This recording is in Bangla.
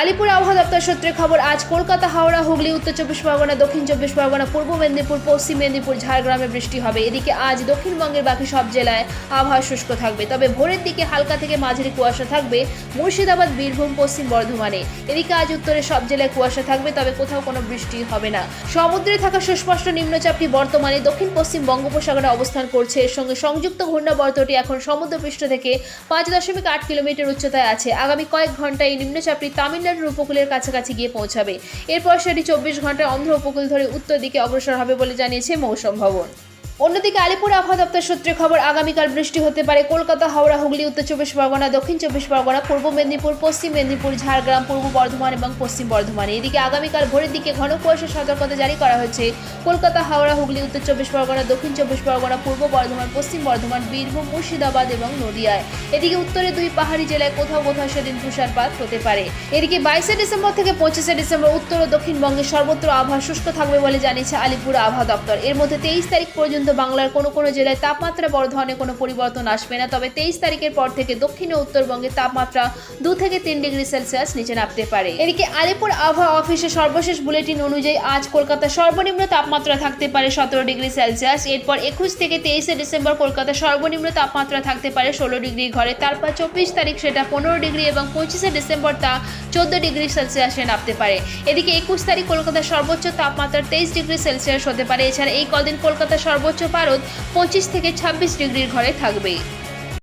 আলিপুর আবহাওয়া দপ্তর সূত্রে খবর, আজ কলকাতা, হাওড়া, হুগলি, উত্তর চব্বিশ পরগনা, দক্ষিণ চব্বিশ পরগনা, পূর্ব মেদিনীপুর, পশ্চিম মেদিনীপুর, ঝাড়গ্রামে বৃষ্টি হবে। এদিকে আজ দক্ষিণবঙ্গের বাকি সব জেলায় আবহাওয়া শুষ্ক থাকবে। তবে ভোরের দিকে হালকা থেকে মাঝারি কুয়াশা থাকবে। মুর্শিদাবাদ, বীরভূম, পশ্চিম বর্ধমানে। এদিকে আজ উত্তরের সব জেলায় কুয়াশা থাকবে, তবে কোথাও কোনো বৃষ্টি হবে না। সমুদ্রে থাকা সুস্পষ্ট নিম্নচাপটি বর্তমানে দক্ষিণ পশ্চিম বঙ্গোপসাগরে অবস্থান করছে। এর সঙ্গে সংযুক্ত ঘূর্ণাবর্তটি এখন সমুদ্রপৃষ্ঠ থেকে পাঁচ দশমিক আট কিলোমিটার উচ্চতায় আছে। আগামী কয়েক ঘন্টায় এই নিম্নচাপটি তামিলনাড়ুর উপকূলের কাছাকাছি গিয়ে পৌঁছাবে। এরপর সেটি চব্বিশ ঘন্টায় অন্ধ্র উপকূল ধরে উত্তর দিকে অগ্রসর হবে বলে জানিয়েছে মৌসম ভবন। অন্যদিকে আলিপুর আবহাওয়া দপ্তর সূত্রে খবর, আগামীকাল বৃষ্টি হতে পারে কলকাতা, হাওড়া, হুগলি, উত্তর চব্বিশ পরগনা, দক্ষিণ চব্বিশ পরগনা, পূর্ব মেদিনীপুর, পশ্চিম মেদিনীপুর, ঝাড়গ্রাম, পূর্ব বর্ধমান এবং পশ্চিম বর্ধমানে। এদিকে আগামীকাল ভোরের দিকে ঘন কুয়াশার সতর্কতা জারি করা হয়েছে। কলকাতা, হাওড়া, হুগলি, উত্তর চব্বিশ পরগনা, দক্ষিণ চব্বিশ পরগনা, পূর্ব বর্ধমান, পশ্চিম বর্ধমান, বীরভূম, মুর্শিদাবাদ এবং নদিয়ায়। এদিকে উত্তরে দুই পাহাড়ি জেলায় কোথাও কোথাও সেদিন তুষারপাত হতে পারে। এদিকে বাইশে ডিসেম্বর থেকে পঁচিশে ডিসেম্বর উত্তর ও দক্ষিণবঙ্গে সর্বত্র আবহাওয়া শুষ্ক থাকবে বলে জানিয়েছে আলিপুর আবহাওয়া দপ্তর। এর মধ্যে তেইশ তারিখ পর্যন্ত বাংলার কোনো কোনো জেলায় তাপমাত্রা বড় ধরনের কোনো পরিবর্তন আসবে না। তবে তেইশ তারিখের পর থেকে দক্ষিণ ও উত্তরবঙ্গে তাপমাত্রা দু থেকে তিন ডিগ্রি সেলসিয়াস নিচে নামতে পারে। এদিকে আলিপুর আবহাওয়া অফিসের সর্বশেষ বুলেটিন অনুযায়ী আজ কলকাতার সর্বনিম্ন তাপমাত্রা থাকতে পারে সতেরো ডিগ্রি সেলসিয়াস। এরপর একুশ থেকে তেইশে ডিসেম্বর কলকাতার সর্বনিম্ন তাপমাত্রা থাকতে পারে ষোলো ডিগ্রি ঘরে। তারপর চব্বিশ তারিখ সেটা পনেরো ডিগ্রি এবং পঁচিশে ডিসেম্বর তা চোদ্দ ডিগ্রি সেলসিয়াসে নামতে পারে। এদিকে একুশ তারিখ কলকাতার সর্বোচ্চ তাপমাত্রা তেইশ ডিগ্রি সেলসিয়াস হতে পারে। এছাড়া এই কদিন কলকাতার সর্বোচ্চ পারদ পঁচিশ থেকে ছাব্বিশ ডিগ্রির ঘরে থাকবে।